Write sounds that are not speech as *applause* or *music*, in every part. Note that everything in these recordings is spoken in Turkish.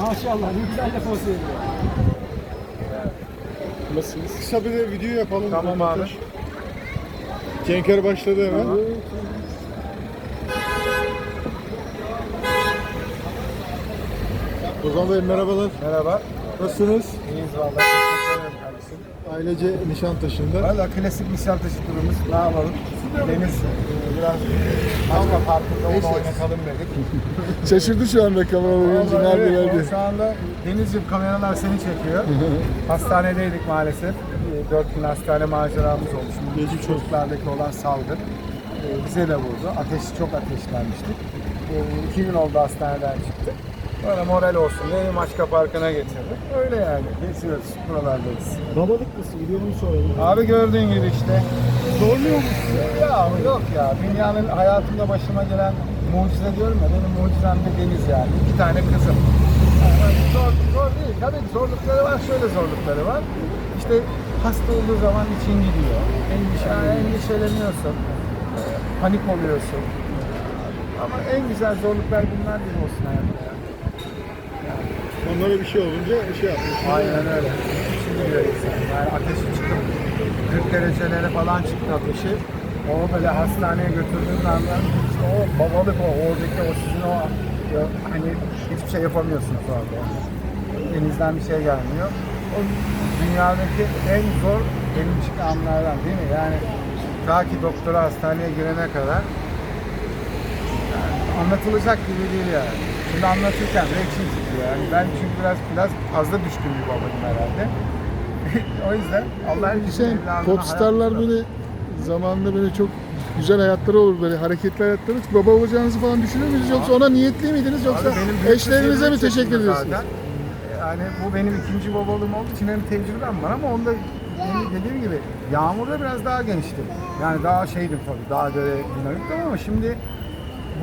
Maşallah ne güzel de poz veriyor. Nasılsınız? Kısa bir de video yapalım. Tamam abi. Cenker başladı hemen. Ozan Bey merhabalar. Merhaba. Nasılsınız? İyiyiz vallahi. Ailece Nişantaşı'nda. Valla klasik Nişantaşı turumuz. Ne yapalım? Deniz biraz Havka Parkı'nda onu oynatalım dedik. *laughs* Şaşırdı şu anda kameralar önce nerede evet, o Şu anda Denizciğim kameralar seni çekiyor. *laughs* Hastanedeydik maalesef. E, Dört gün hastane maceramız. Şimdi gece çocuklardaki olan salgın e, bize de vurdu. Ateş çok ateşlenmiştik. E, iki gün oldu hastaneden çıktık. Böyle moral olsun diye Maçka Parkı'na getirdik. Öyle yani. Geçiyoruz. Buralardayız. Babalık nasıl gidiyor onu soralım. Abi gördüğün gibi işte. Zorluyor musun? Ya yok ya. Dünyanın hayatımda başıma gelen mucize diyorum ya. Benim mucizem de deniz yani. İki tane kızım. Yani zor, zor değil. Tabii zorlukları var. Şöyle zorlukları var. İşte hasta olduğu zaman için gidiyor. Endişe, endişeleniyorsun. Ee, Panik oluyorsun. Ama en güzel zorluklar bunlar gibi olsun hayatta ya. Onlara bir şey olunca şey yapıyorsun. Aynen öyle. Şimdi diyor. Yani ateşi çıkıp 40 derecelere falan çıktı ateşi. O böyle hastaneye götürdüğün anda işte o babalık o, oradaki o sizin o hani hiçbir şey yapamıyorsunuz orada. Elinizden bir şey gelmiyor. O dünyadaki en zor için anlardan değil mi? Yani ta ki doktora hastaneye girene kadar yani anlatılacak gibi değil yani. Şimdi anlatırken de içim titriyor yani. Ben çünkü biraz biraz fazla düşkün bir babayım herhalde. *laughs* o yüzden Allah herkesin Sen evladına popstarlar böyle zamanında böyle çok güzel hayatları olur böyle hareketli hayatları. Baba olacağınızı falan düşünür müydünüz yoksa ona niyetli miydiniz yoksa benim eşlerinize mi teşekkür ediyorsunuz? zaten. Yani bu benim ikinci babalığım olduğu için hem tecrübem var ama onda benim dediğim gibi Yağmur'da biraz daha gençtim. Yani daha şeydim tabii, daha böyle dinamiktim ama şimdi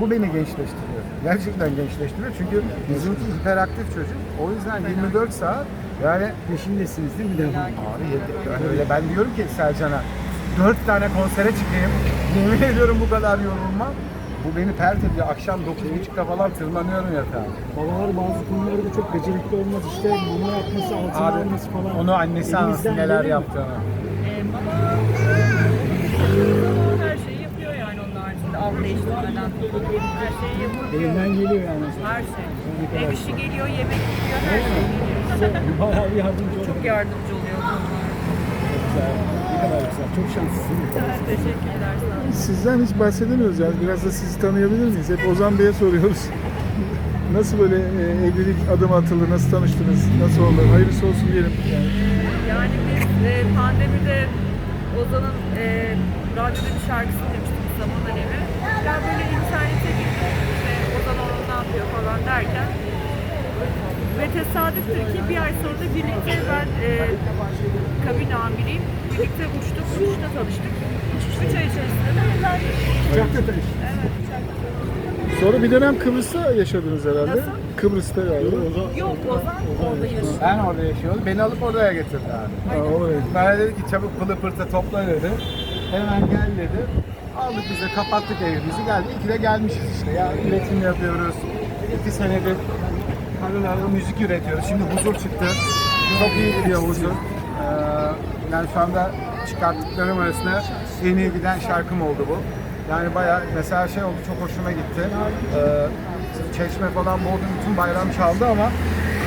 bu beni gençleştiriyor. Gerçekten gençleştiriyor çünkü bizimki hiperaktif çocuk. O yüzden 24 saat yani Peşindesiniz değil mi devam? Abi yedi- yani öyle ben diyorum ki Selcan'a dört tane konsere çıkayım. Yemin ediyorum bu kadar yorulmam. Bu beni pert ediyor. Akşam 9.30'da falan tırmanıyorum yatağa. Babalar bazı konularda çok becerikli olmaz. İşte mama yapması, altına Abi alması falan. onu annesi Elinizden neler yaptığını. Ee, baba her şeyi yapıyor yani onun haricinde. Av değiştirmeden her şeyi yapıyor. Elinden geliyor yani. Her şey. Ev işi geliyor, yemek geliyor, her şey geliyor. *laughs* Bayağı bir yardımcı oluyor. Çok yardımcı oluyor. Çok güzel. Ne kadar güzel. Çok şanslısınız. Teşekkürler. Sizden hiç bahsedemiyoruz yani biraz da sizi tanıyabilir miyiz? Hep Ozan Bey'e soruyoruz. *laughs* Nasıl böyle e, evlilik adım atıldı, nasıl tanıştınız, nasıl oldu? Hayırlısı olsun diyelim. Yani. Yani biz e, pandemide Ozan'ın e, radyoda bir şarkısını demiştik zaman alevi. Ben böyle internete girdim ve Ozan onun ne yapıyor falan derken ve tesadüftür ki bir ay sonra da birlikte ben e, kabin amiriyim. Birlikte uçtuk, uçuşta tanıştık. Üç ay içerisinde de evlendik. Uçakta tanış. Evet, uçakta. Sonra bir dönem Kıbrıs'ta yaşadınız herhalde. Nasıl? Kıbrıs'ta galiba. Yok Ozan orada yaşıyor. Ben orada yaşıyordum. Beni alıp oraya getirdi abi. Bana dedi ki çabuk pılı pırtı topla dedi. Hemen gel dedi. Aldık biz de kapattık evimizi geldi. İki de gelmişiz işte ya. Üretim yapıyoruz. İki senedir harıl müzik üretiyoruz. Şimdi huzur çıktı. Çok iyi gidiyor huzur. Ee, yani şu anda çıkarttıklarım arasında en iyi giden şarkım oldu bu. Yani bayağı mesela şey oldu çok hoşuma gitti. Ee, Çeşme falan Bodrum bütün bayram çaldı ama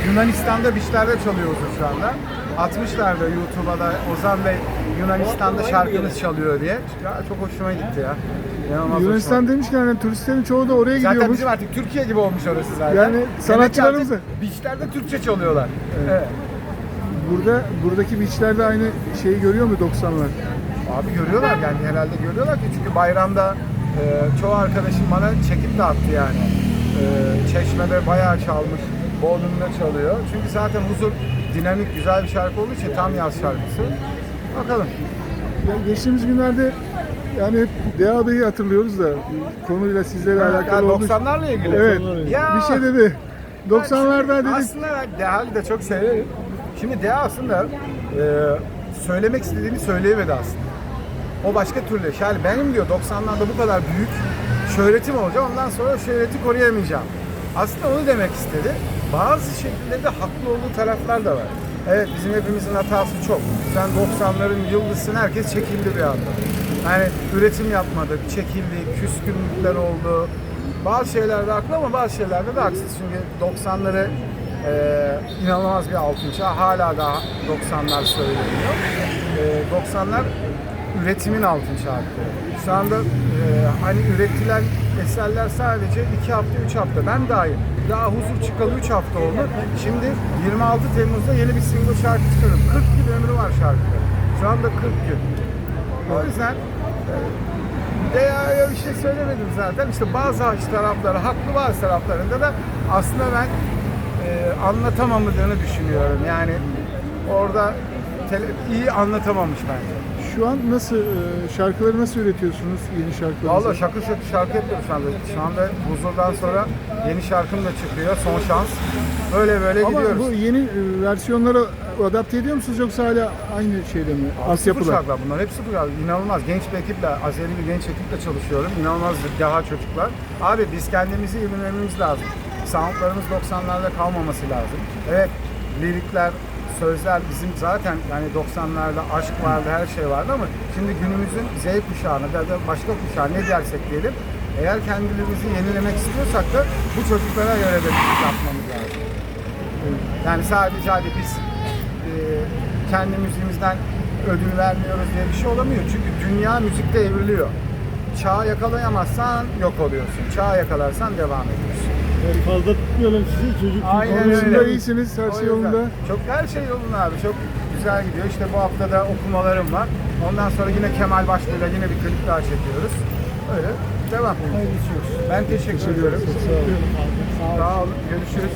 Yunanistan'da biçlerde çalıyor huzur şu anda. Atmışlar da YouTube'a da Ozan Bey Yunanistan'da şarkınız çalıyor diye. Ya çok hoşuma gitti ya. İnanılmaz hoşuma Yunanistan demişken hani turistlerin çoğu da oraya Zaten gidiyormuş. bizim artık Türkiye gibi olmuş orası zaten. Yani Demek ki sanatçılarımız artık Beachlerde Türkçe çalıyorlar. Evet. Burada buradaki beachlerde aynı şeyi görüyor mu 90'lar? Abi görüyorlar yani herhalde görüyorlar ki çünkü bayramda e, çoğu arkadaşım bana çekip de attı yani. E, Çeşme'de bayağı çalmış, Bodrum'da çalıyor. Çünkü zaten huzur dinamik güzel bir şarkı olduğu için tam yaz şarkısı. Bakalım. Ya geçtiğimiz günlerde yani hep Deha Bey'i hatırlıyoruz da konuyla sizlerle Ya alakalı olmuş. 90'larla ilgili. Evet. Ya, Bir şey dedi. 90'larda dedik. Aslında ben Deha'yı da çok severim. Şimdi Deha aslında e, söylemek istediğini söyleyemedi aslında. O başka türlü. Yani benim diyor 90'larda bu kadar büyük şöhretim olacak. Ondan sonra şöhreti koruyamayacağım. aslında onu demek istedi. Bazı şekillerde haklı olduğu taraflar da var. Evet bizim hepimizin hatası çok. Sen 90'ların yıldızsın herkes çekildi bir anda. Yani üretim yapmadık, çekildik, küskünlükler oldu. Bazı şeylerde haklı ama bazı şeylerde de haksız. Çünkü 90'ları e, inanılmaz bir altın çağ. Hala daha 90'lar söyleniyor. E, 90'lar üretimin altın çağı. Şu anda e, hani üretilen eserler sadece 2 hafta, 3 hafta. Ben dahil. Daha huzur çıkalı 3 hafta oldu. Şimdi 26 Temmuz'da yeni bir single şarkı çıkarım. 40 gün ömrü var şarkının. Şu anda 40 gün. O yüzden e, ya bir şey söylemedim zaten. İşte bazı tarafları haklı bazı taraflarında da aslında ben e, anlatamamadığını düşünüyorum. Yani orada iyi anlatamamış bence. Şu an nasıl e, şarkıları nasıl üretiyorsunuz yeni şarkılarınızı? Valla şakır şakır şarkı yapıyoruz şu anda. Şu anda huzurdan sonra yeni şarkım da çıkıyor. Son şans. Böyle böyle Ama gidiyoruz. bu yeni e, versiyonlara adapte ediyor musunuz yoksa hala aynı şeyde mi? Sıfır Altyapılar. şarkılar bunlar. Hep sıfır şarkılar. İnanılmaz genç bir ekiple, Azeri bir genç ekiple çalışıyorum. İnanılmaz daha çocuklar. Abi biz kendimizi ürünlememiz lazım. Soundlarımız 90'larda kalmaması lazım. Evet, lirikler, sözler bizim zaten yani 90'larda aşk vardı, her şey vardı ama şimdi günümüzün Z kuşağına ya da başka kuşağı ne dersek diyelim eğer kendimizi yenilemek istiyorsak da bu çocuklara göre de müzik yapmamız lazım. Yani sadece hadi biz e, kendi müziğimizden ödül vermiyoruz diye bir şey olamıyor. Çünkü dünya müzikte evriliyor. Çağı yakalayamazsan yok oluyorsun. Çağı yakalarsan devam ediyorsun. Yani fazla tutmayalım sizi çocuk. Aynen öyle. iyisiniz, her O şey yüzden yolunda. Çok her şey yolunda abi. Çok güzel gidiyor. İşte bu hafta da okumalarım var. Ondan sonra yine Kemal Başbuğ'yla yine bir klip daha çekiyoruz. Öyle devam. Olsun. Ben teşekkür, olun. Sağ olun. Görüşürüz.